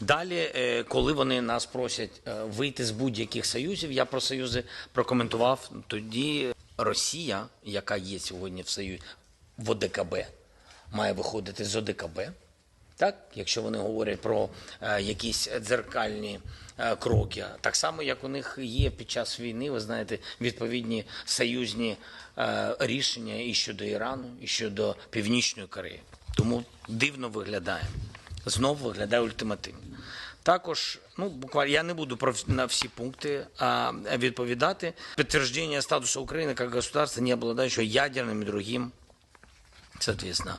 Далі, е, коли вони нас просять е, вийти з будь-яких союзів, я про союзи прокоментував. Тоді Росія, яка є сьогодні в союзі в ОДКБ, має виходити з ОДКБ. Так, якщо вони говорять про е, якісь дзеркальні е, кроки, так само як у них є під час війни, ви знаєте, відповідні союзні е, рішення і щодо Ірану, і щодо Північної Кореї. Тому дивно виглядає. Знову виглядає ультимативно. Також, ну буквально я не буду про на всі пункти а, відповідати. Підтвердження статусу України як государства, не обладаючого ядерним і другим соответственно.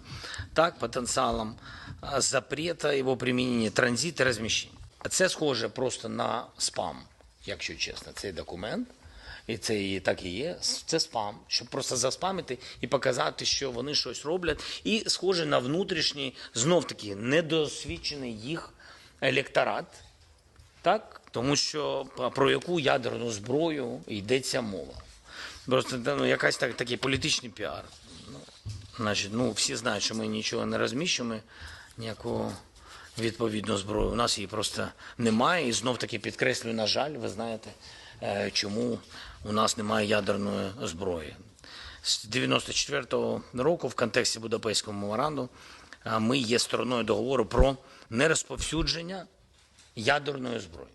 Так, потенциалом а, запрета его применения, транзит і розміщення. Це схоже просто на спам, якщо чесно, цей документ. І це і так і є. Це спам, щоб просто заспамити і показати, що вони щось роблять. І схоже на внутрішній, знов таки, недосвідчений їх електорат. Так? Тому що про яку ядерну зброю йдеться мова. Просто ну, якась так, такий політичний піар. Ну, значить, ну, всі знають, що ми нічого не розміщуємо, ніяку відповідну зброю. У нас її просто немає. І знов таки підкреслюю, на жаль, ви знаєте, е, чому у нас немає ядерної зброї. З 94-го року в контексті Будапештського меморандуму е, ми є стороною договору про нерозповсюдження ядерної зброї.